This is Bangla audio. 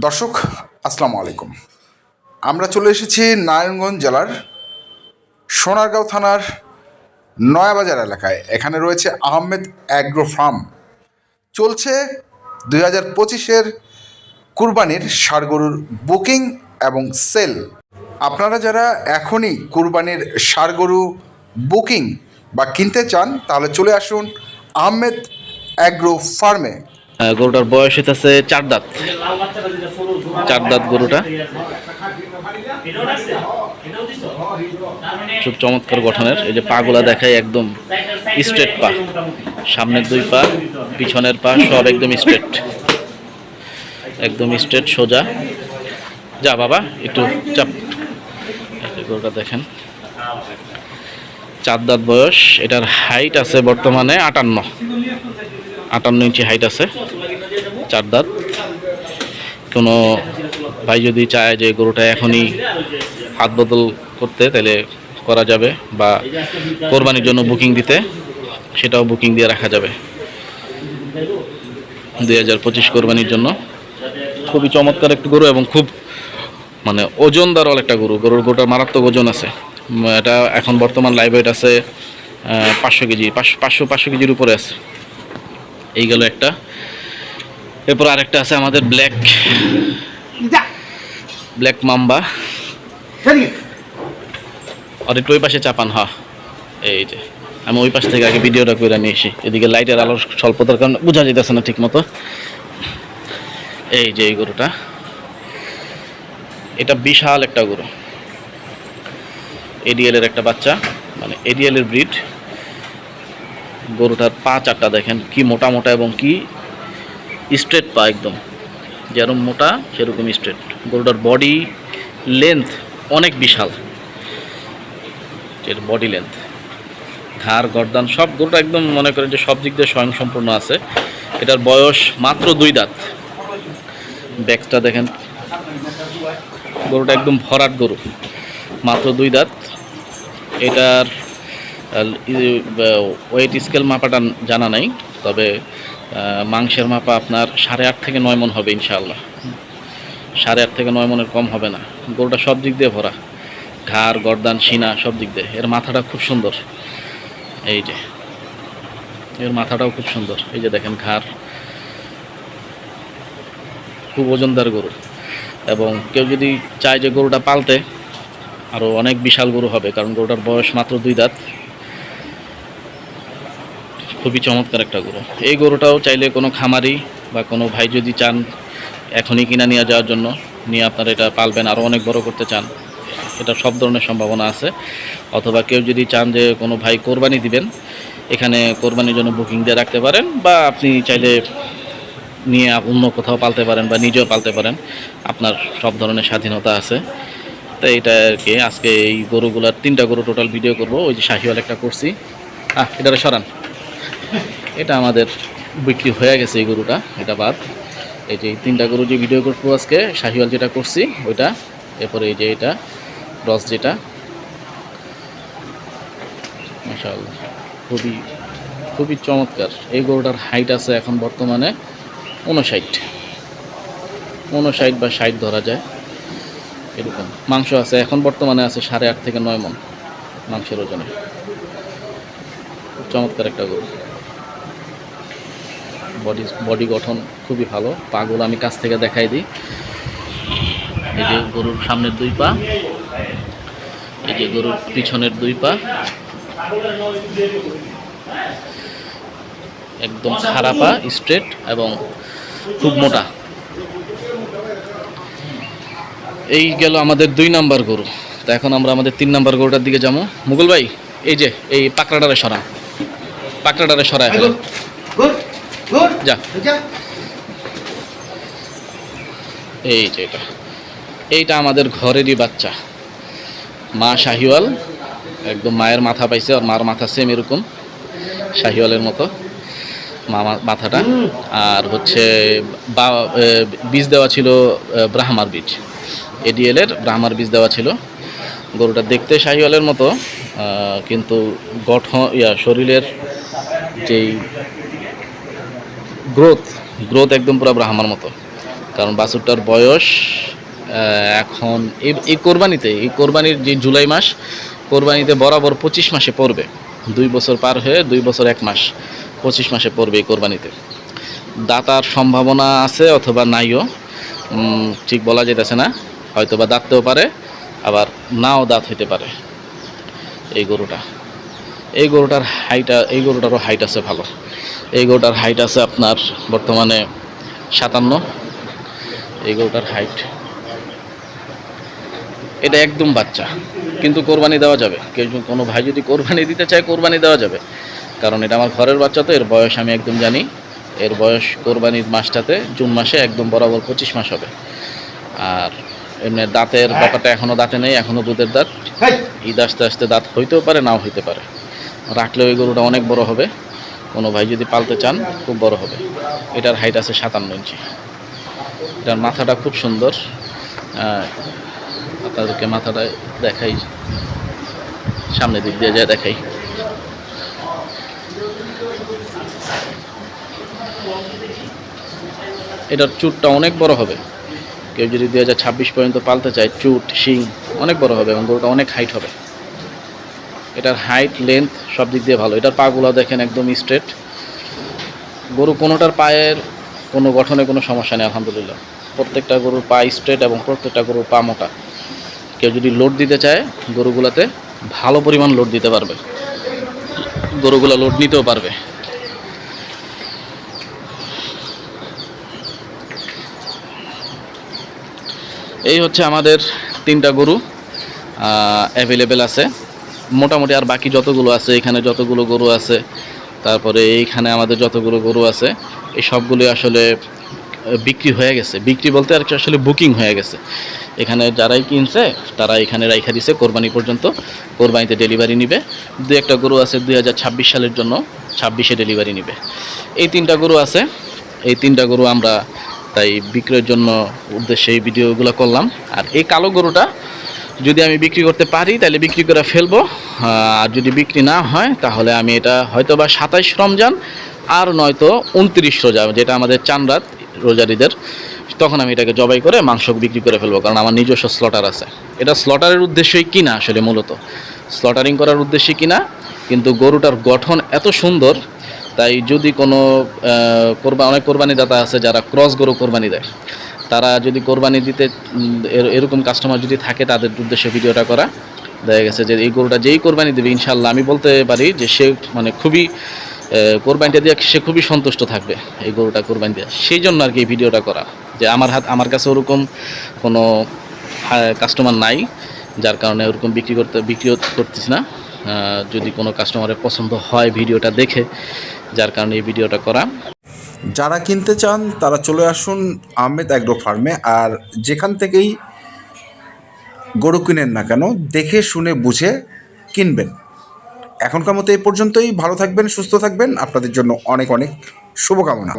দর্শক, আসসালামু আলাইকুম। আমরা চলে এসেছি নারায়ণগঞ্জ জেলার সোনারগাঁও থানার নয়াবাজার এলাকায়। এখানে রয়েছে আহমেদ অ্যাগ্রো ফার্ম চলছে দুই হাজার পঁচিশের কুরবানির ষাড় গরুর বুকিং এবং সেল। আপনারা যারা এখনই কুরবানির ষাড় গরু বুকিং বা কিনতে চান, তাহলে চলে আসুন আহমেদ অ্যাগ্রো ফার্মে গরুটার বয়স হইতেছে চার দাঁত। চার দাঁত গরুটা। খুব চমৎকার গঠনের। এই যে পাগুলা দেখায় একদম স্ট্রেট পা। সামনের দুই পা, পিছনের পা, সব একদম স্ট্রেট একদম স্ট্রেট সোজা। যা বাবা, একটু চাপ। গরুটা দেখেন। চার দাঁত বয়স। এটার হাইট আছে বর্তমানে আটান্ন। আটান্ন ইঞ্চি হাইট আছে, চার দাঁত। কোনো ভাই যদি চায় যে গরুটা এখনই হাত বদল করতে, তাহলে করা যাবে বা কোরবানির জন্য বুকিং দিতে, সেটাও বুকিং দিয়ে রাখা যাবে। দুই হাজার পঁচিশ কোরবানির জন্য। খুবই চমৎকার একটি গরু এবং খুব মানে ওজনদারল একটা গরু। গরুর গরুটার মারাত্মক ওজন আছে। এটা এখন বর্তমান লাইভ ওয়েট আছে পাঁচশো কেজি পাঁচশো পাঁচশো কেজির উপরে আছে। এই গেল একটা। এরপর আরেকটা আছে আমাদের ব্ল্যাক ব্ল্যাক মাম্বা আর একটু ওই পাশে চাপান হা। এই যে আমি ওই পাশ থেকে আগে ভিডিওটা করে নিয়ে এসি এদিকে লাইটের আলোর স্বল্পতার কারণে বোঝা যেতেছে না ঠিক মতো এই যে এই গরুটা। এটা বিশাল একটা গরু। এডিএল এর একটা বাচ্চা মানে এডিএল এর ব্রিড গরুটার পা চারটা দেখেন, কি মোটা মোটা এবং কি স্ট্রেট পা একদম। যেরকম মোটা, সেরকম স্ট্রেট গরুটার বডি লেন্থ অনেক বিশাল। এর বডি লেন্থ ঘাড়, গর্দান, সব গরুটা একদম মনে করেন যে সব দিক দিয়ে স্বয়ংসম্পূর্ণ আছে। এটার বয়স মাত্র দুই দাঁত। ব্যাগটা দেখেন। গরুটা একদম ভরাট গরু। মাত্র দুই দাঁত। এটার ওয়েট স্কেল মাপাটা জানা নাই, তবে মাংসের মাপা আপনার সাড়ে আট থেকে নয় মন হবে ইনশাআল্লাহ। সাড়ে আট থেকে নয় মনের কম হবে না। গরুটা সব দিক দিয়ে ভরা। ঘাড়, গর্দান সিনা সব দিক দিয়ে। এর মাথাটা খুব সুন্দর। এই যে, এর মাথাটাও খুব সুন্দর। এই যে দেখেন ঘাড়। খুব ওজনদার গরু। এবং কেউ যদি চায় যে গরুটা পালতে আরও অনেক বিশাল গরু হবে, কারণ গরুটার বয়স মাত্র দুই দাঁত। খুবই চমৎকার একটা গরু। এই গরুটাও চাইলে কোনো খামারি বা কোনো ভাই যদি চান এখনই কিনা নিয়ে যাওয়ার জন্য, নিয়ে আপনারা এটা পালবেন, আরও অনেক বড় করতে চান, এটা সব ধরনের সম্ভাবনা আছে। অথবা কেউ যদি চান যে কোনো ভাই কোরবানি দিবেন, এখানে কোরবানির জন্য বুকিং দিয়ে রাখতে পারেন বা আপনি চাইলে নিয়ে অন্য কোথাও পালতে পারেন বা নিজেও পালতে পারেন, আপনার সব ধরনের স্বাধীনতা আছে। তো এটা আর কি, আজকে এই গরুগুলার তিনটা গরু টোটাল ভিডিও করব, ওই যে শাহিওয়াল একটা করছি। হ্যাঁ এটা সরান। এটা আমাদের বিক্রি হয়ে গেছে এই গরুটা, এটা বাদ। এই যে তিনটা গরু যে ভিডিও করব আজকে, শাহিওয়াল যেটা করছি, ওইটা, এরপরে এই যে এটা, রস যেটা। মাশাআল্লাহ, খুবই খুবই চমৎকার। এই গরুটার হাইট আছে এখন বর্তমানে উনষাট উনষাট বা ষাট ধরা যায়, এরকম। মাংস আছে, এখন বর্তমানে আছে সাড়ে আট থেকে নয় মন মাংসের ওজনে। চমৎকার একটা গরু। বডি বডি গঠন খুবই ভালো। পাগুলো আমি কাছ থেকে দেখাই দিই। এই যে গরুর সামনের দুই পা, এই যে গরুর পিছনের দুই পা। একদম খারাপ পা স্ট্রেট এবং খুব মোটা। এই গেল আমাদের দুই নাম্বার গরু। তো এখন আমরা আমাদের তিন নাম্বার গরুটার দিকে যাব। মুকুল ভাই, এই যে, এই পাকড়াটারে সরা। পাকড়াটারে সরায় ফেলে। যা। এই যে এটা। এইটা আমাদের ঘরেরই বাচ্চা। মা শাহিওয়াল একদম মায়ের মাথা পাইছে আর মার মাথা সেম এরকম শাহিওয়ালের মতো মামা মাথাটা। আর হচ্ছে বীজ দেওয়া ছিল ব্রাহ্মার বীজ। এডিএল এর ব্রাহ্মার বীজ দেওয়া ছিল। গরুটা দেখতে শাহিওয়ালের মতো কিন্তু গঠন ইয়া শরীরের যেই গ্রোথ গ্রোথ একদম পুরো ব্রাহ্মার মতো। কারণ বাছুরটার বয়স এখন এই- কোরবানিতে, এই কোরবানির যে জুলাই মাস, কোরবানিতে বরাবর পঁচিশ মাসে পড়বে। দুই বছর পার হয়ে দুই বছর এক মাস পঁচিশ মাসে পড়বে এই কোরবানিতে। দাতার সম্ভাবনা আছে অথবা নাইও ঠিক বলা যেতেছে না। হয়তো বা দাঁততেও পারে, আবার নাও দাঁত হইতে পারে এই গরুটা। এই গরুটার হাইটা এই গরুটারও হাইট আছে ভালো। এই গরুটার হাইট আছে আপনার বর্তমানে সাতান্ন। এই গরুটার হাইট এটা একদম বাচ্চা কিন্তু কোরবানি দেওয়া যাবে। কেউ যদি- কোনো ভাই যদি কোরবানি দিতে চায় কোরবানি দেওয়া যাবে। কারণ এটা আমার ঘরের বাচ্চা তো এর বয়স আমি একদম জানি। এর বয়স কোরবানির মাসটাতে জুন মাসে একদম বরাবর পঁচিশ মাস হবে। আর এমনি দাঁতের ব্যাপারটা এখনও দাঁতে নেই এখনও দুধের দাঁত। ঈদ আসতে আসতে দাঁত হইতেও পারে নাও হইতে পারে। রাখলেও ওই গরুটা অনেক বড় হবে। কোনো ভাই যদি পালতে চান, খুব বড় হবে। এটার হাইট আছে সাতান্ন ইঞ্চি। এটার মাথাটা খুব সুন্দর। আপনাদেরকে মাথাটা দেখাই। সামনে দিক দিয়ে যায় দেখাই। এটার চুটটা অনেক বড় হবে। কেউ যদি দুই হাজার ছাব্বিশ পর্যন্ত পালতে চায়, চুট, শিং অনেক বড় হবে এবং গরুটা অনেক হাইট হবে। এটার হাইট লেন্থ সব দিক দিয়ে ভালো। এটার পাগুলো দেখেন একদম স্ট্রেট গরু কোনোটার পায়ের কোনো গঠনে কোনো সমস্যা নেই, আলহামদুলিল্লাহ। প্রত্যেকটা গরুর পা স্ট্রেট এবং প্রত্যেকটা গরুর পা মোটা। কেউ যদি লোড দিতে চায়, গরুগুলোতে ভালো পরিমাণ লোড দিতে পারবে। গরুগুলো লোড নিতেও পারবে। এই হচ্ছে আমাদের তিনটা গরু অ্যাভেলেবেল আছে। মোটামুটি আর বাকি যতগুলো আছে, এখানে যতগুলো গরু আছে, তারপরে এইখানে আমাদের যতগুলো গরু আছে, এই সবগুলোই আসলে বিক্রি হয়ে গেছে। বিক্রি বলতে আর কি আসলে বুকিং হয়ে গেছে। এখানে যারাই কিনছে, তারা এখানে রাইখা দিছে, কোরবানি পর্যন্ত। কোরবানিতে ডেলিভারি নিবে। দু একটা গরু আছে দু হাজার ছাব্বিশ সালের জন্য, ছাব্বিশে ডেলিভারি নিবে। এই তিনটা গরু আছে। এই তিনটা গরু আমরা তাই বিক্রয়ের জন্য উদ্দেশ্যে এই ভিডিওগুলো করলাম। আর এই কালো গরুটা যদি আমি বিক্রি করতে পারি, তাহলে বিক্রি করে ফেলব। আর যদি বিক্রি না হয়, তাহলে আমি এটা হয়তো বা সাতাইশ রমজান, আর নয়তো উনত্রিশ রোজা, যেটা আমাদের চানরাত রোজারিদের। তখন আমি এটাকে জবাই করে মাংস বিক্রি করে ফেলব, কারণ আমার নিজস্ব স্লটার আছে। এটা স্লটারের উদ্দেশ্যই কিনা আসলে মূলত। স্লটারিং করার উদ্দেশ্যে কিনা, কিন্তু গরুটার গঠন এত সুন্দর, তাই যদি কোনো কোরবা, অনেক কোরবানি দাতা আছে যারা ক্রস গরু কোরবানি দেয়। তারা যদি কোরবানি দিতে এর- এরকম কাস্টমার যদি থাকে, তাদের উদ্দেশ্যে ভিডিওটা করা। দেখা গেছে যে এই গরুটা যেই কোরবানি দেবে ইনশাল্লাহ আমি বলতে পারি যে সে মানে খুবই কোরবানিটা দিয়ে সে খুবই সন্তুষ্ট থাকবে, এই গরুটা কোরবানি দিয়ে। সেই জন্য আর কি এই ভিডিওটা করা। যে আমার হাত, আমার কাছে ওরকম কোনো কাস্টমার নাই, যার কারণে ওরকম বিক্রি করতে বিক্রিও করতেছি না। যদি কোনো কাস্টমারের পছন্দ হয় ভিডিওটা দেখে, যার কারণে এই ভিডিওটা করা। যারা কিনতে চান, তারা চলে আসুন আহমেদ অ্যাগ্রো ফার্মে। আর যেখান থেকেই গরু কিনেন না কেন, দেখে, শুনে, বুঝে কিনবেন। এখনকার মতো এই পর্যন্তই। ভালো থাকবেন, সুস্থ থাকবেন। আপনাদের জন্য অনেক অনেক শুভকামনা।